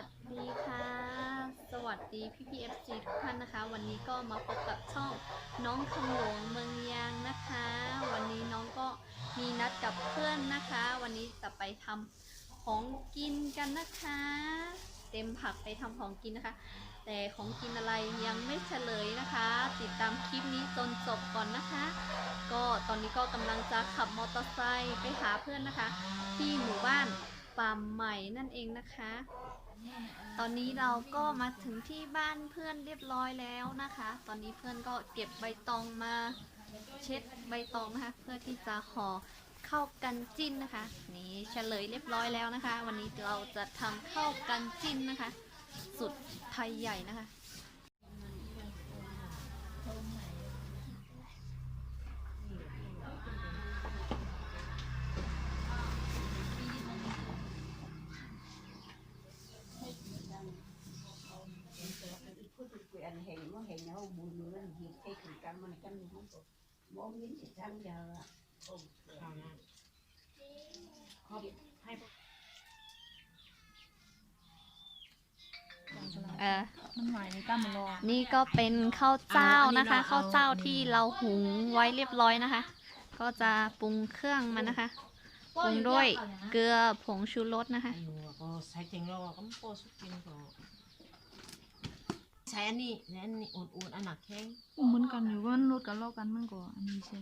วัสดีค่ะ สวัสดีพี่พีเอฟซีทุกท่านนะคะ วันนี้ก็มาพบกับช่องน้องขโมงเมืองยางนะคะ วันนี้น้องก็มีนัดกับเพื่อนนะคะ วันนี้จะไปทำของกินกันนะคะ เต็มผักไปทำของกินนะคะ แต่ของกินอะไรยังไม่เฉลยนะคะ ติดตามคลิปนี้จนจบก่อนนะคะ ก็ตอนนี้ก็กำลังจะขับมอเตอร์ไซค์ไปหาเพื่อนนะคะ ที่หมู่บ้านป่าใหม่นั่นเองนะคะ ตอนนี้เราก็มาถึงที่บ้านเพื่อนเรียบร้อยแล้วนะคะ ตอนนี้เพื่อนก็เก็บใบตองมาเช็ดใบตองนะคะ เพื่อที่จะห่อเข้าวกันจิ้นนะคะ นี่เฉลยเรียบร้อยแล้วนะคะ วันนี้เราจะทำข้าวกันจิ้นนะคะ สุดไทยใหญ่นะคะ bố miếng thì cam giờ เออมันหวายในกล้ามมันรอนี่ก็เป็นข้าวเจ้านะคะข้าวเจ้าที่เราหุงไว้เรียบร้อยนะคะ ก็จะปรุงเครื่องมันนะคะปรุงด้วยเกลือผงชูรสนะคะ ใช้อันนี้แล้วอันนี้อุ่นๆอันหนักแข็งเหมือนกันอยู่ว่ามันลดกันลอกกันมันก่อนอันนี้ใช่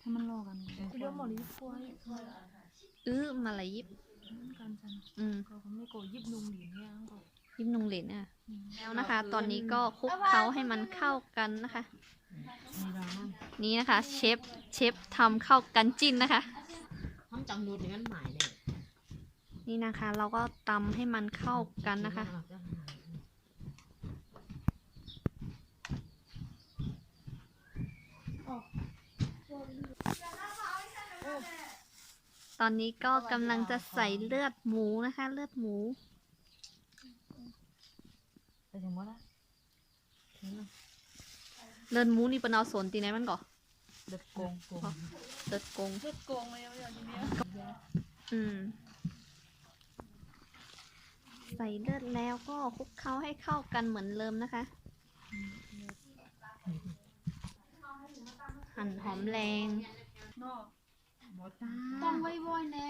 ถ้ามันลอกกันเรื่องหมอลิฟวายเออมาลายิบกัอืมก็ไม่โกยิบนุ่งเหรียญเนี่ยก็ยิบนุ่งเหลินอะแล้วนะคะ ตอนนี้ก็คลุกเขาให้มันเข้ากันนะคะ นี่นะคะเชฟเชฟทำเข้ากันจิ้นนะคะทำจังนูดเนื้นหมายเลยนี่นะคะ เราก็ตำให้มันเข้ากันนะคะ ตอนนี้ก็กำลังจะใส่เลือดหมูนะคะ เลือดหมูไปถึงว่าละเลือดหมูนี่เป็นเอาสนตีไหนมันก่อเลือดกงเลือดกงเลือดกงเลยอย่างนี้อืมใส่เลือดแล้วก็คลุกเคล้าให้เข้ากันเหมือนเดิมนะคะ หั่นหอมแรงนอก뭐 다. ต้องไว้บ่อยแน่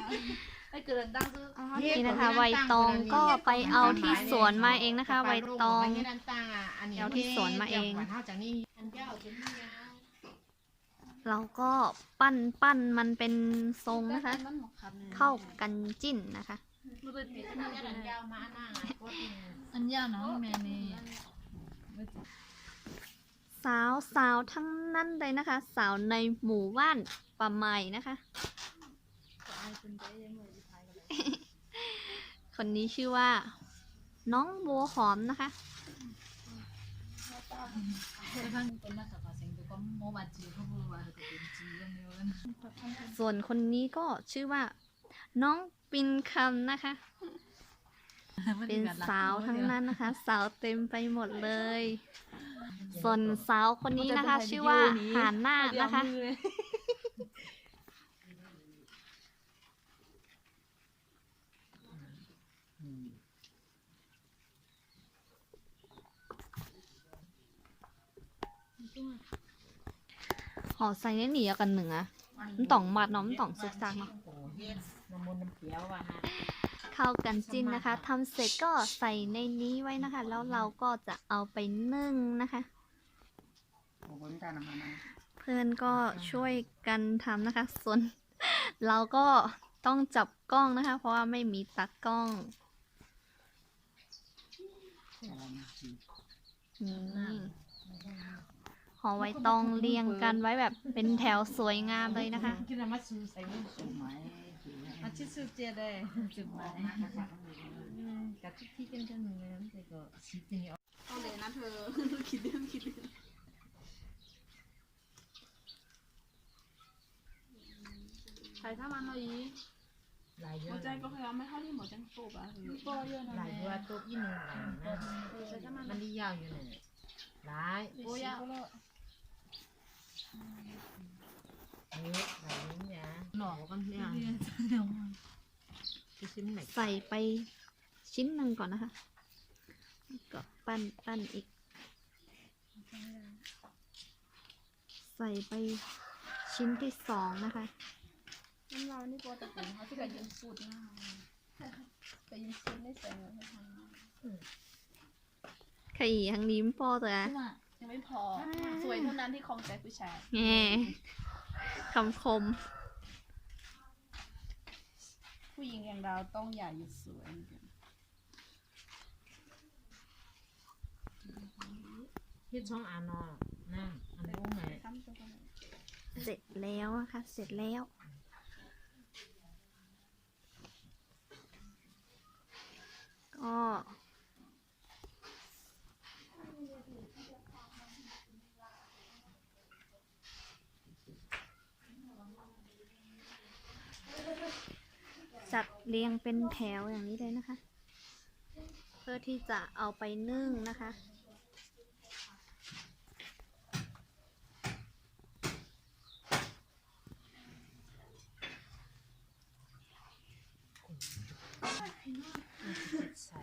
ไอ้เกิดดังซื้อนี่นะคะใบตองก็ไปเอาที่สวนมาเองนะคะใบตองเอาที่สวนมาเอง เราก็ปั้นปั้นมันเป็นทรงนะคะ เข้ากันจิ้นนะคะมันเป็นอันยากเนาะแม่นี่ สาวสาวทั้งนั้นเลยนะคะ สาวในหมู่บ้านป่าใหม่นะคะ คนนี้ชื่อว่า น้องบัวหอมนะคะเป็นมาจากภาษาอังกฤษก็โมบาจีเขาบอกว่าเป็นจีกันเดียวกันส่วนคนนี้ก็ชื่อว่า น้องปินคำนะคะ เป็นสาวทั้งนั้นนะคะ สาวเต็มไปหมดเลย ส่วนสาวคนนี้นะคะ ชื่อว่าหานหน้านะคะ หอใส่เนี่ยหนีเอากันหนึ่งอะมันต้องมัดเนาะมันต้องซุกซักเนาะ น้ำมันน้ำเขียวอะนะ เข้ากันจิ้นนะคะทำเสร็จก็ใส่ในนี้ไว้นะคะ แล้วเราก็จะเอาไปนึ่งนะคะ เพื่อนก็ช่วยกันทำนะคะ ส่วน เราก็ต้องจับกล้องนะคะ เพราะว่าไม่มีตากล้องนี่ห่อไว้ตองเรียงกันไว้แบบเป็นแถวสวยงามเลยนะคะ กินมาซื้อใส่มือสูงไหมอาชิสุเจได้จุดหมายนั่นกันเลยนะแต่ก็ชิ้นนี้เอาเลยนะเธอ คิดเรื่องคิดเรื่องใครถ้ามันเอาอีหลายเยหัอะใจก็พยายามไม่เท่าที่หมอจังโตบอะก็เยอะนะหลายเยอะตัวพี่หนึ่งหลายนะมันดียาวอยู่เนี่ยหลายโอ้ยเยอะหลาย หน่อกันเนี่ยชิ้นไหนใส่ไปชิ้นหนึ่งก่อนนะคะแล้วก็ปั้นปั้นอีก ใส่ไปชิ้นที่สองนะคะน้ำเรานี่ปกติเขาที่กับยิงสูตรนะแต่ยิงสูตรไม่ใส่เงินให้ทำไข่ทั้งนี้มพอตัวนะยังไม่พอ สวยเท่านั้นที่คลองใจผู้ชายแง่ คำคม ผู้หญิงอย่างเราต้องอย่าหยุดสวยเฮ็ดช่องอานอนั่งอันรู้ไหมซ้ำตัวกันเลยเสร็จแล้วนะคะเสร็จแล้ว ก็ จัด เรียงเป็นแถวอย่างนี้เลยนะคะ เพื่อที่จะเอาไปนึ่งนะคะ ใส่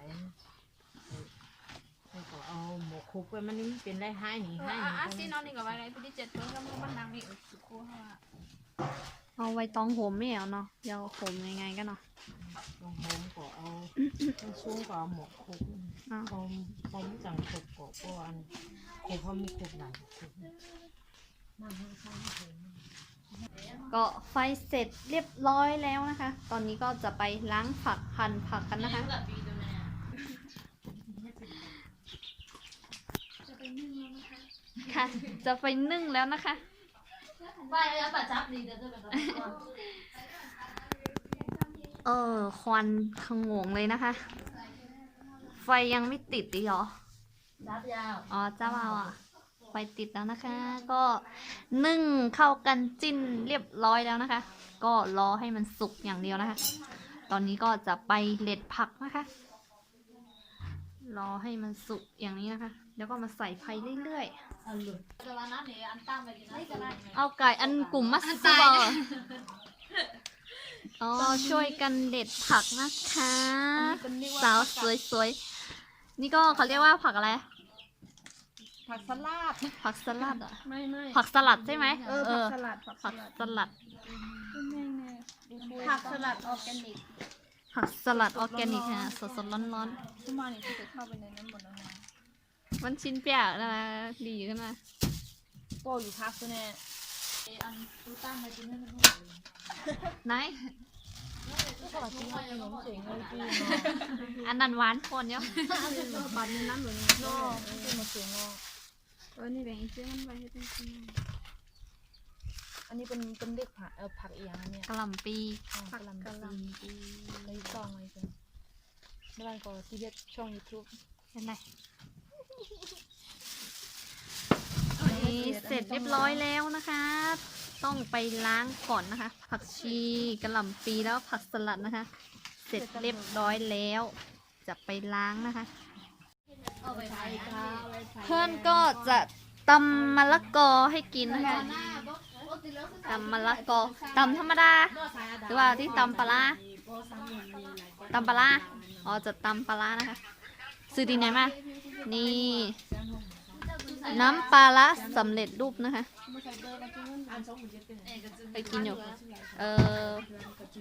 แล้วก็เอาหมกคุกไปมันนี่เป็นไรให้นี่ให้อะนี่อะซีนอนนี่กับอะไรพี่ที่เจ็ดเพิ่งก็มันมันดังนี่สุขุค่ะ เอาไว้ตองโหมไม่เอาเนาะเดี๋ยวโหมยังไงกันเนาะลงโฮมก็เอาต้นซุ้งก็เอาหมกคุกอ้าวพอมพอมจังคุกก็ก็อันคุกเขามีคุกหลายคุกนั่งข้างๆเพิ่นก็ไฟเสร็จเรียบร้อยแล้วนะคะ ตอนนี้ก็จะไปล้างผักหั่นผักกันนะคะค่ะ จะไปนึ่งแล้วนะคะ เออ ควันขงงเลยนะคะ ไฟยังไม่ติดอีกเหรออ๋อเจ้าบ่าวอะ ไฟติดแล้วนะคะ ก็นึ่งเข้ากันจิ้นเรียบร้อยแล้วนะคะ ก็รอให้มันสุกอย่างเดียวนะคะ ตอนนี้ก็จะไปเล็ดผักนะคะ รอให้มันสุกอย่างนี้นะคะ แล้วก็มาใส่ไฟเรื่อยๆ เอาไก่อันกลุ่มมัสตบอร์อ๋อช่วยกันเด็ดผักนะคะเป็นเรียกสาว่าวสวยๆ นี่ก็เขาเรียกว่าผักอะไร ผักสลัด ผักสลัดเหรอะไม่ไม่ผักสลัดใช่ไหมเออ ผักสลัด ผักสผักลัดสลัด ผักสลัดออร์แกนิก ผักสลัดออร์แกนิกค่ะสดๆร้อนที่มานี่ที่จะเข้าไปในนั้นหมดแล้วนะๆ มันชิ้นเปียกนะดีขึ้นมาโตอยู่พักตัวแน่อันตูตั้งมาจิ้นให้มันหมดเลยไหนสลัดจิ้นให้ขนมเสียงเลยพี่อันนั้นหวานคนเนาะบัตรในน้ำเหมือนนอกไม่ใช่มาเสียงนอกเออนี่แบ่งอีกเส้นมันไปให้เป็นชิ้นอันนี้เป็นเป็นเด็กผักเออผักอีกอย่างอันเนี้ยกะหล่ำปีผักกะหล่ำปีเลยซองเลยจ้ะเมื่อวานก็ที่เฮ็ดช่อง YouTube เป็นไร นี่เสร็จเรียบร้อยแล้วนะคะ ต้องไปล้างก่อนนะคะ ผักชีกระหล่ำปีแล้วผักสลัดนะคะ เสร็จเรียบร้อยแล้ว จะไปล้างนะคะ เพื่อนก็จะตำมะละกอให้กินนะคะตำมะละกอตำธรรมดาหรือว่าที่ตำปลาตำปลาอ๋อจะตำปลานะคะ ซื้อที่ไหนมานี่ น้ำปลาร้าสำเร็จรูปนะคะ ไปกินอยู่ เออ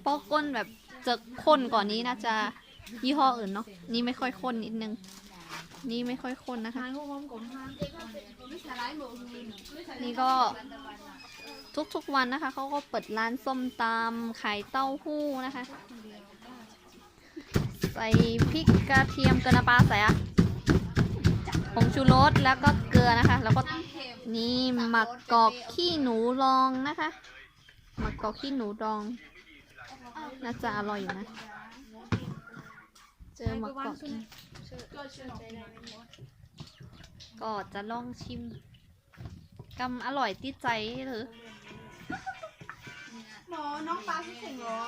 ปอกก้นแบบจะข้นกว่อนนี้น่าจะยี่ห้ออื่นเนาะ นี่ไม่ค่อยข้นนิดนึง นี่ไม่ค่อยข้นนะคะ นี่ก็ทุกๆวันนะคะเขาก็เปิดร้านส้มตำขายเต้าหู้นะคะ ใส่พริกกระเทียมเกลือน้ำปลาใส่อะผงชูรสแล้วก็เกลือนะคะ แล้วก็นี่หมักกอกขี้หนูรองนะคะหมักกอกขี้หนูดองน่าจะอร่อยอยู่นะ เจอหมักกอกก็จะลองชิมกำอร่อยติดใจหรือ หมอน้องปลาที่เสียงหรอ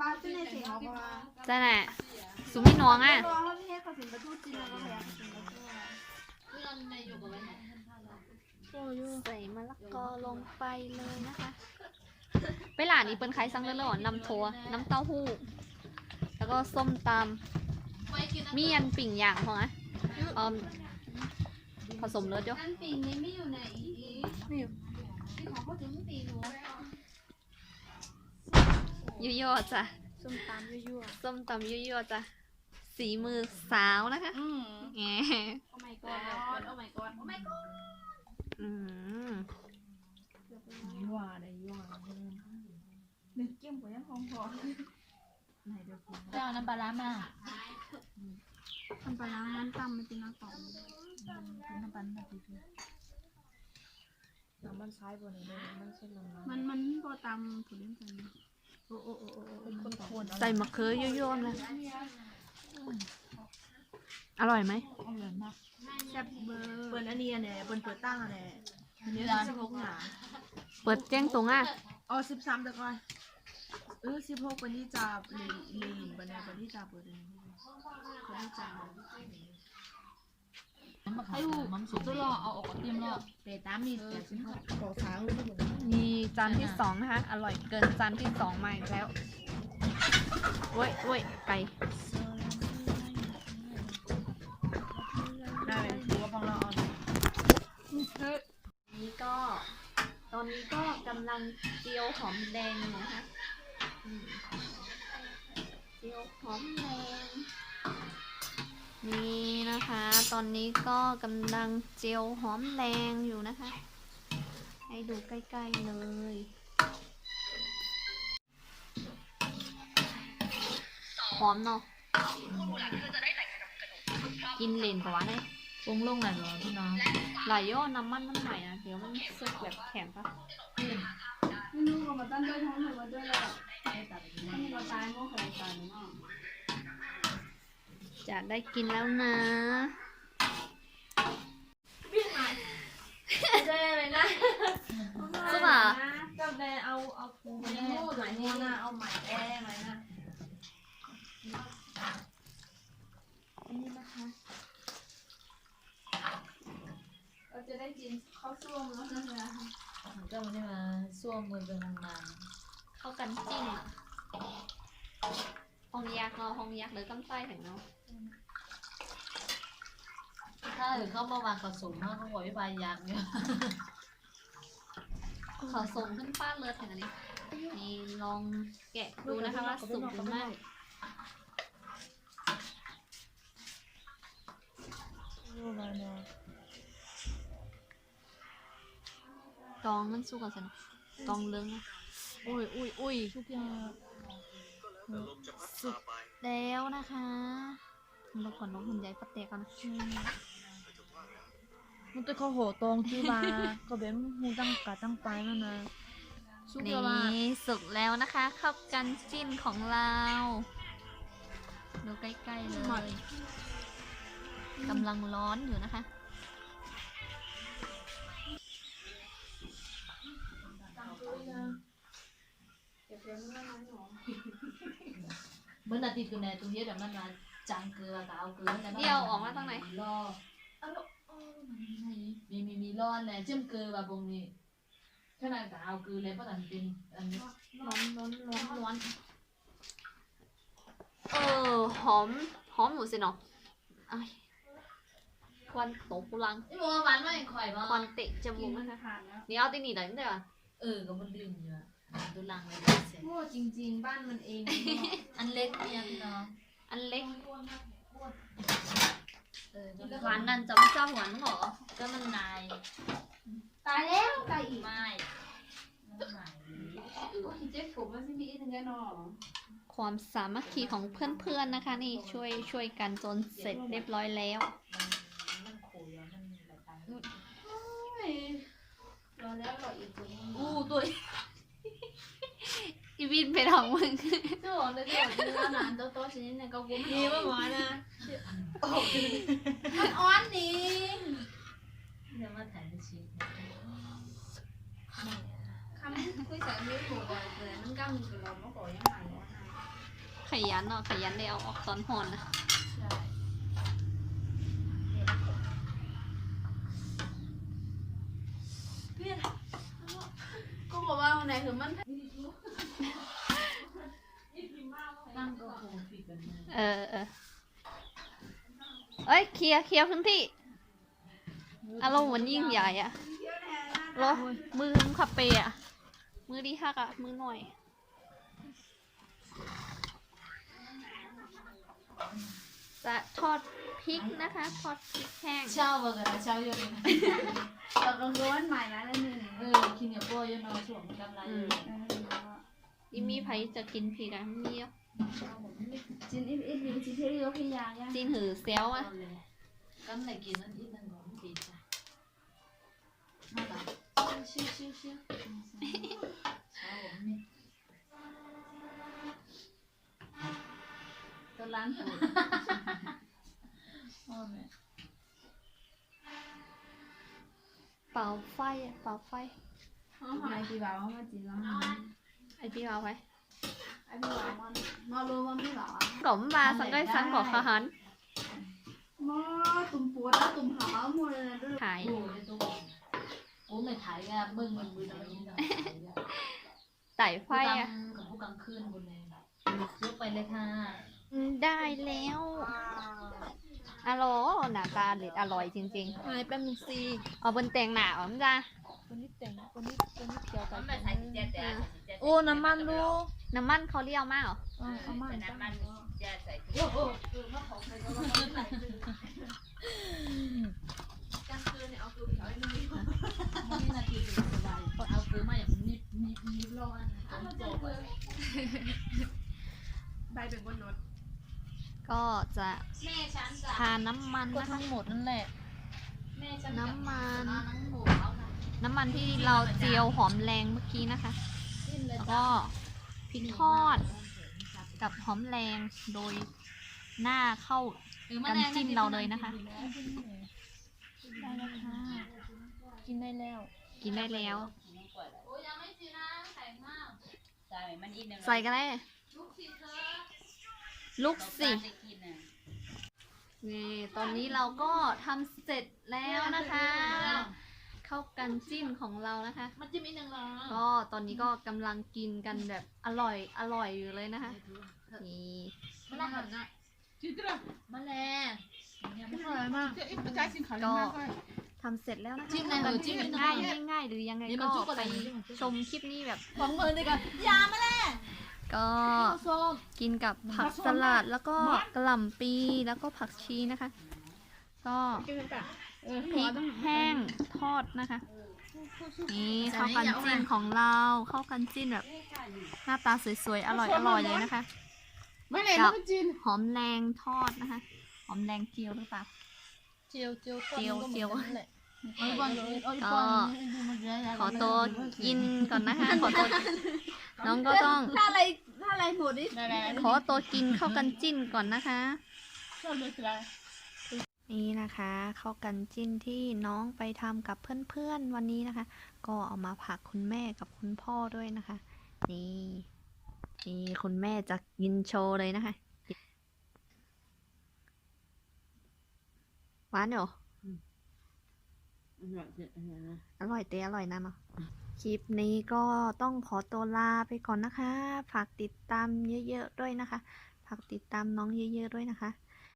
ปลาที่ในเสียงหรอจะไหนสุมิน้องอะรอเขาที่ให้เขาสินประตูจีนแล้วก็แพ้สินประตูใส่มะละกอลงไปเลยนะคะ ไปหลานนี้เป็นใครสั่งเลยเหรอน้ำถั่วน้ำเต้าหู้ แล้วก็ส้มตมีอันปิ่งอย่างพอนะเอมผสมเลือดอยู่อันปีนี้ไม่อยู่ไหนอีกไม่อยู่ที่ของพ่อถึงปีหนู ยั่วๆจ้ะส้มตำยั่วส้มตำยั่วๆจ้ะสีมือสาวนะคะๆอืมแงโอ้ my god โอ้ my god โอ้ my god อืมยั่วได้ยั่วหนึ่งเกี่ยมกว่ายังของพอเจ้าน้ำปลาร้ามาทำปลาร้าน้ำตำมันเป็นน้ำตำน้ำปลาน้ำพริกน้ำมันซ้ายบนนี้เลยมันเส้นลงมามันมันพอตำผุดเล่นกัน ใส่มะเขือเยั่วๆเลยอร่อยไหมอร่อยมากแซ่บเบอร์เปิดอันนี้เนี่ยเปิดเปิดตั้งอันเนี่ยอันนี้สิบหกหนาเปิดแจ้งตรงอะอ๋อสิบสามตะกอนเออสิบหกวันที่จะลีลีนวันนี้วันที่จะเปิดอันนี้คนที่จะน้ำมะขามน้ำสุกตัวรอเอาออกเตรียมรอเปตามนี่แต่สิบหกขอสาวมี จานที่สองนะคะ อร่อยเกินจานที่สองมาอีกแล้วโว้ยโว้ยไก่ได้ไหมถือว่าฟังเราเอานี่ก็ ตอนนี้ก็กำลังเจียวหอมแดงอยู่นะคะอืมเจียวหอมแดงนี่นะคะ ตอนนี้ก็กำลังเจียวหอมแดงอยู่นะคะ ให้ดูใกล้ๆเลย หอมเนาะ กินเลนกว่าเนี่ยปรุงลงหน่อยเหรอพี่น้องหลายย่อน้ำมันน้ำใหม่นะเดี๋ยวมันสึกแบบแข็งปะไม่รู้ว่ามาตั้งด้วยท้องหรือว่าด้วยอะไรนี่เราตายมั่วใครตายมั่วจะได้กินแล้วนะได้เลยนะคือป่ะ จับได้เอาเอาปูไปแน่หมายนี้นะเอาใหมายแอ้ไหมนะอันนี้นะคะเราจะได้กินข้าวส้วมแล้วนะคะก็มันได้มาซ่วมมือเป็นนานเข้ากันจิ้มห้องยักษ์เนาะห้องยักษ์หรือกำไส้แข็งเนาะถ้าเออเข้ามาวางกระสุนมากเขาบอกวิบายยักษ์เนี่ย ขอส่งขึ้นป้าเลือดแข็งอันนี้นี่ลองแกะดูนะคะว่าสุกหรือไม่รู้ไหมเนาะตองมันสุกก่อนสินะตองเลื้งอะอุ้ยอุ้ยอุ้ยทุกอย่างสุกแล้วนะคะเราขอนน้องหุ่นใหญ่ปัดแตกก่อนนะ มันจะเขาโหตรงที่ว่าก็เป็นหูตั้งกะตั้งไปมันนะสุกนี่แล้วว่าสุกแล้วนะคะเข้ากันจิ้นของเราดูใกล้ๆเลยกำลังร้อนอยู่นะคะเมื่อนาทีคือในตรงนี้แต่มันมาจังเกลือกับเอาเกลือเดี่ยวออกมาตรงไหนรอเอาลูกเอา มีมีมีร้อนเลยจิ้มเกลือแบบงนี้ขนาดกับเอาเกลือเลยเพราะมันเป็นอันนี้ร้อนร้อนร้อนร้อนเออหอมหอมอยู่สิเนาะอ้ายควันตกลังไอ้บัวหวานไม่ข่อยบ้าควันเตะจมูกนะคะนี่เอาตีหนีหน่อยนิดเดียวอะเออก็มันลืมอยู่อะดูลังเลยเสร็จโง่จริง ๆ บ้านมันเอง อันเล็กเนี่ยพี่น้องอันเล็ก เออก็หวานนั่นจะไม่เจ้าหวานเหรอก็มันนายตายแล้วตายอีกไม่มันนายโอ้ยเจ็บผมว่าสิมีอีกหนึ่งแน่นอนความสามัคคีของเพื่อนๆนะคะ นี่ช่วยช่วยกันจนเสร็จเรียบร้อยแล้วมันโขยอะมันอะไรตายรอแล้วรออีกคนอู้ตัว อีวินไปทางมึงเจ้าของเจ้าของเจ้านโต๊ะโต๊ะชนิดเนี่ยก็กุ้มมีว่าหมอนะมันอ้อนนี่เดี๋ยวมาถ่ายในชีตคำคุยใส่ไม่ถูกเลยเลยมันก้าวกับเราเมื่อก่อนยังไงวะขยันเนาะขยันได้เอาออกตอนหอนนะ ใช่ ก็บอกว่าวันไหนคือมัน นั่งก็คงผิดกันเลย เออเออ เอ้ยเค ลียร์เคลียร์พื้นที่อารมณ์เหมือนยิ่งใหญ่อะรถมือมึงขับเปย์อะมือดีฮักอะมือหน่อย จะทอดพริกนะคะ ทอดพริกแห้ง เช้าบ่กันเช้าเยอะเลยตกลงวันใหม่แล้วนั่นนี่เออกินเนี่ยบ่เยอะน้อยช่วงกำไรอืมอีมีไผจะกินพริกอะมีอะจินอีอีมีจินเทยกให้ยาย่าจีนหือเซลอะ กำไรกินนั่นอีนั่นก็ไม่ดีจ้ะมาละชิวชิวชิวเช้าผมนี่ตัวร้านถูกอ๋อแม่เป่าไฟอะ มาจีนแล้วไอพี่เอาไว้ไอพี่บ่าวมันมารู้ว่าพี่บ่าวก่อมมาสังได้สังก่อขหันมาตุ่มปวดแล้วตุ่มหาหมดเลยนะด้วยหายโอ้ยตัวโอ้ไม่ถ่ายกันมึงมันมือตะนี้เนาะไต่ไฟอะกับผู้กลางคืนบนเลยยกไปเลยค่ะอืมได้แล้วอร่อยหน้าตาเด็ดอร่อยจริงหายแป๊บนึงสิๆเอาบนแต่งหนาอ๋อมจ้าคนที่แต่งคนที่คนที่เกี่ยวกับอ่าโอ้ น้ำมันดู น้ำมันเขาเรียวมากเหรอเอาเอามาโอ้โหเออมาของใครก็ว่าไม่ไหลกลางคืนเนี่ยเอาตัวเขียวให้นุ่มไม่นาทีเป็นสบายเอาคือมาอย่างนิบนิบนิบร้อนต้องจบใบเป็นบนรถก็จะแม่ฉันจะทาน้ำมันนะทั้งหมดนั่นแหละ แม่ฉันน้ำมันน้ำหมูเขาค่ะน้ำมันที่เราเจียวหอมแรงเมื่อกี้นะคะ แล้วก็พริกทอด กับหอมแรงโดยหน้าเข้ากันจิ้มเราเลยนะคะ ได้แล้วค่ะกินได้แล้ว กินได้แล้วโอ้ยยังไม่จีนะแข็งมากใส่กันเลยลูกศิษย์เธอลุกสินี่ตอนนี้เราก็ทำเสร็จแล้วนะคะเข้ากันจิ้มของเรานะคะ มันจะมีหนึ่งเหรอก็ตอนนี้ก็กำลังกินกันแบบอร่อยอร่อยอยู่เลยนะคะนี่มันละหันนะมาแลเนี่ยมันอร่อยมากก็ทำเสร็จแล้วนะคะจิ้มเลยเหรอจิ้มเลยนะง่ายง่ายๆหรือยังไงนี่มันก็จุกอะไร ไปนี่มันจุกชมคลิปนี้แบบ ของมือดีกันก็ส้มกินกับผักสลัดแล้วก็กระหล่ำปีแล้วก็ผักชีนะคะ ก็ พริกแห้งทอดนะคะ นี่ข้าวกันจิ้นของเราข้าวกันจิ้นแบบ หน้าตาสวยๆ อร่อยอร่อยเลยนะคะกับหอมแรงทอดนะคะ หอมแรงเจียวหรือเปล่า เจียวเจียวเจียวเจียวนั่นแหละก็ขอตัวกินก่อนนะคะ ขอตัวน้องก็ต้องถ้าอะไรถ้าอะไรหมดนี่ขอตัวกินข้าวกันจิ้นก่อนนะคะ นี่นะคะข้าวกันจิ้นที่น้องไปทำกับเพื่อนๆวันนี้นะคะ ก็เอามาผักคุณแม่กับคุณพ่อด้วยนะคะ นี่นี่คุณแม่จะกินโชว์เลยนะคะหวานเหรออร่อยเตะอร่อยนะเนาะคลิปนี้ก็ต้องขอตัวลาไปก่อนนะคะ ฝากติดตามเยอะๆด้วยนะคะ ฝากติดตามน้องเยอะๆด้วยนะคะ